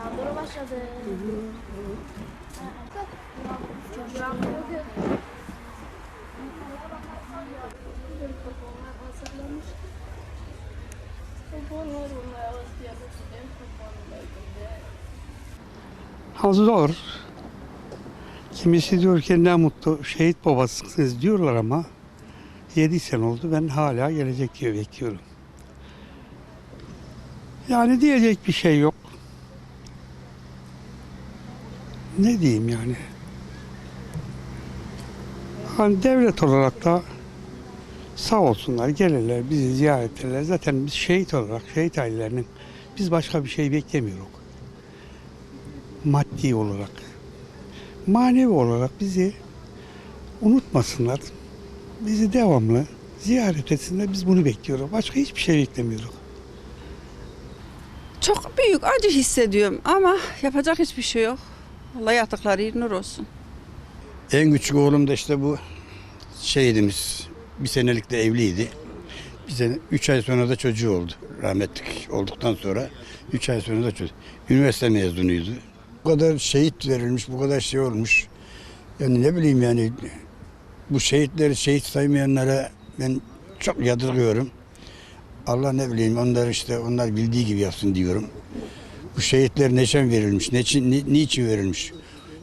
Telefonumdaydı. Ha zor. Kimisi diyor ki ne mutlu şehit babasısınız diyorlar ama 7 sene oldu ben hala gelecek diye bekliyorum. Yani diyecek bir şey yok. Ne diyeyim yani? Hani devlet olarak da sağ olsunlar gelirler bizi ziyaret ederler. Zaten biz şehit olarak şehit ailelerinin biz başka bir şey beklemiyoruz maddi olarak, manevi olarak bizi unutmasınlar. Bizi devamlı ziyaret etsinler. Biz bunu bekliyoruz. Başka hiçbir şey beklemiyoruz. Çok büyük acı hissediyorum ama yapacak hiçbir şey yok. Allah yatıkları nur olsun. En küçük oğlum da işte bu şehidimiz. Bir senelik de evliydi. Bir sene, üç ay sonra da çocuğu oldu. Rahmetlik olduktan sonra üç ay sonra da çocuğu. Üniversite mezunuydu. Bu kadar şehit verilmiş, bu kadar şey olmuş. Yani ne bileyim yani bu şehitleri şehit saymayanlara ben çok yadırgıyorum. Allah ne bileyim onlar işte onlar bildiği gibi yapsın diyorum. Bu şehitler neçen verilmiş, neçin, ni, niçin verilmiş?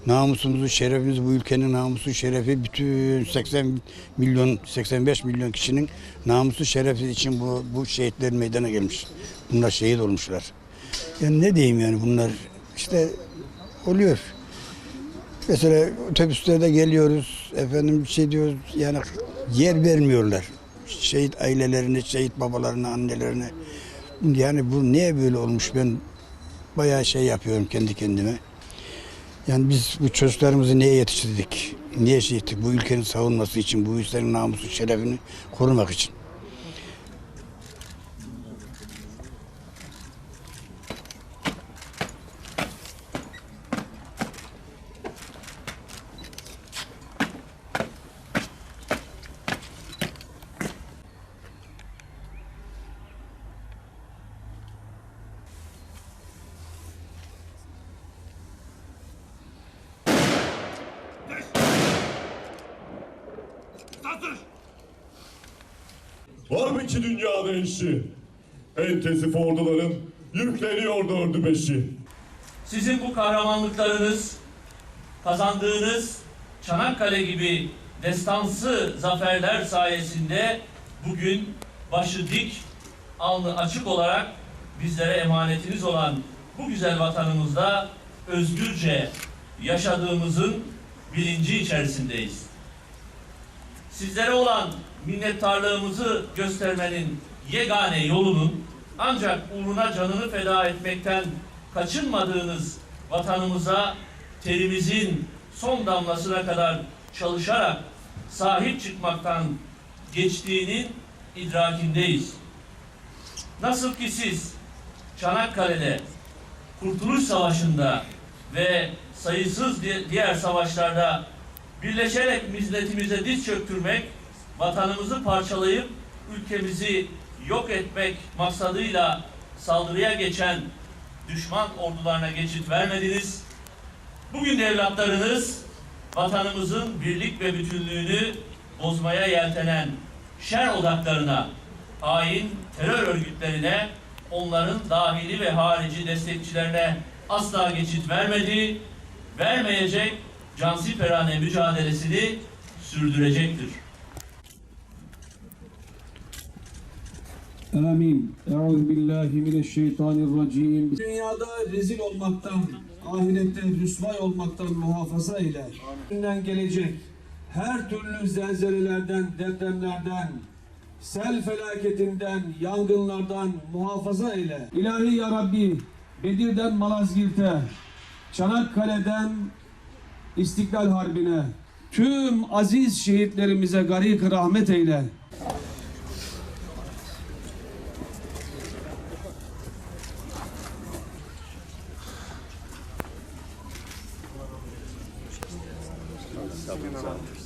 Namusumuzu, şerefimizi, bu ülkenin namusu, şerefi bütün 80 milyon, 85 milyon kişinin namusu, şerefi için bu, bu şehitler meydana gelmiş. Bunlar şehit olmuşlar. Yani ne diyeyim yani bunlar işte oluyor. Mesela otobüslerde geliyoruz, efendim bir şey diyoruz yani yer vermiyorlar. Şehit ailelerine, şehit babalarına, annelerine. Yani bu niye böyle olmuş ben bayağı şey yapıyorum kendi kendime. Yani biz bu çocuklarımızı niye yetiştirdik? Niye şey ettik? Bu ülkenin savunması için, bu ülkenin namusu, şerefini korumak için. Var mı ki dünyada eşi? En tesif orduların yükleniyor dördü beşi. Sizin bu kahramanlıklarınız, kazandığınız Çanakkale gibi destansı zaferler sayesinde bugün başı dik, alnı açık olarak bizlere emanetiniz olan bu güzel vatanımızda özgürce yaşadığımızın bilinci içerisindeyiz. Sizlere olan minnettarlığımızı göstermenin yegane yolunun ancak uğruna canını feda etmekten kaçınmadığınız vatanımıza terimizin son damlasına kadar çalışarak sahip çıkmaktan geçtiğinin idrakindeyiz. Nasıl ki siz Çanakkale'de Kurtuluş Savaşı'nda ve sayısız di- diğer savaşlarda birleşerek milletimize diz çöktürmek, vatanımızı parçalayıp ülkemizi yok etmek maksadıyla saldırıya geçen düşman ordularına geçit vermediniz. Bugün de evlatlarınız vatanımızın birlik ve bütünlüğünü bozmaya yeltenen şer odaklarına, hain terör örgütlerine, onların dahili ve harici destekçilerine asla geçit vermedi, vermeyecek cansiperane mücadelesini sürdürecektir. Amin. Euzu billahi mineşşeytanirracim. Dünyada rezil olmaktan, ahirette rüsvay olmaktan muhafaza eyle. Günden gelecek her türlü zelzelelerden, depremlerden, sel felaketinden, yangınlardan muhafaza eyle. İlahi ya Rabbi, Bedir'den Malazgirt'e, Çanakkale'den İstiklal Harbi'ne, tüm aziz şehitlerimize garik rahmet eyle. Tamam, tamam.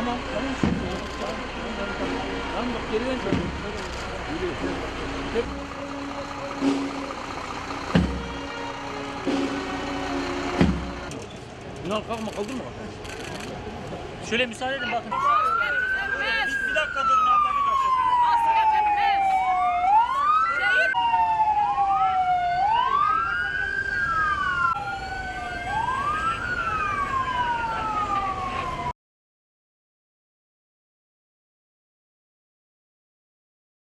Tamam. Tamam. Tamam. Bak geriden çalıyorum. Yürü. Bunlar kalkma kaldı mı? Şöyle müsaade edin bakın.